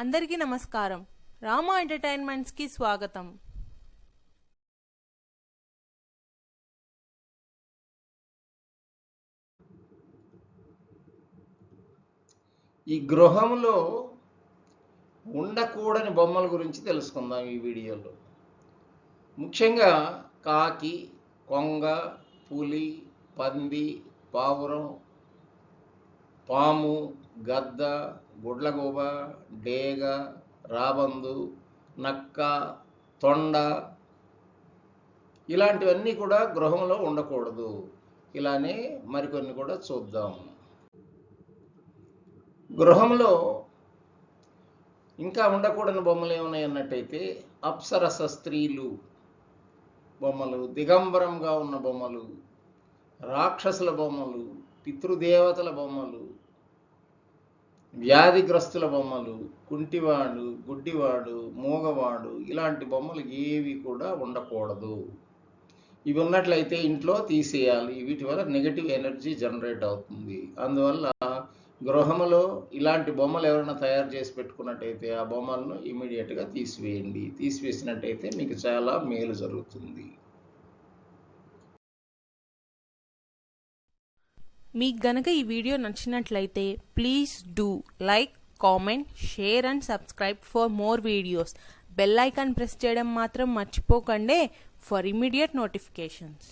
అందరికీ నమస్కారం. రామా ఎంటర్టైన్మెంట్స్కి స్వాగతం. ఈ గృహంలో ఉండకూడని బొమ్మల గురించి తెలుసుకుందాం ఈ వీడియోలో. ముఖ్యంగా కాకి కొంగ పులి పంది పావురం పాము గద్ద గుడ్లగూబ డేగ రాబందు నక్క తొండ ఇలాంటివన్నీ కూడా గృహంలో ఉండకూడదు. ఇలానే మరికొన్ని కూడా చూద్దాం. గృహంలో ఇంకా ఉండకూడని బొమ్మలు ఏమన్నాయి అన్నట్టయితే అప్సరస స్త్రీలు బొమ్మలు దిగంబరంగా ఉన్న బొమ్మలు రాక్షసుల బొమ్మలు పితృదేవతల బొమ్మలు వ్యాధిగ్రస్తుల బొమ్మలు కుంటివాడు గుడ్డివాడు మూగవాడు ఇలాంటి బొమ్మలు ఏవి కూడా ఉండకూడదు. ఇవి ఉన్నట్లయితే ఇంట్లో తీసేయాలి. వీటి వల్ల నెగటివ్ ఎనర్జీ జనరేట్ అవుతుంది. అందువల్ల గృహములో ఇలాంటి బొమ్మలు ఎవరైనా తయారు చేసి పెట్టుకున్నట్టయితే ఆ బొమ్మలను ఇమీడియట్గా తీసివేయండి. తీసివేసినట్టయితే మీకు చాలా మేలు జరుగుతుంది. మీకు గనక ఈ వీడియో నచ్చినట్లయితే please do like comment share and subscribe for more videos. Bell icon press చేయడం మాత్రం మర్చిపోకండి. For immediate notifications.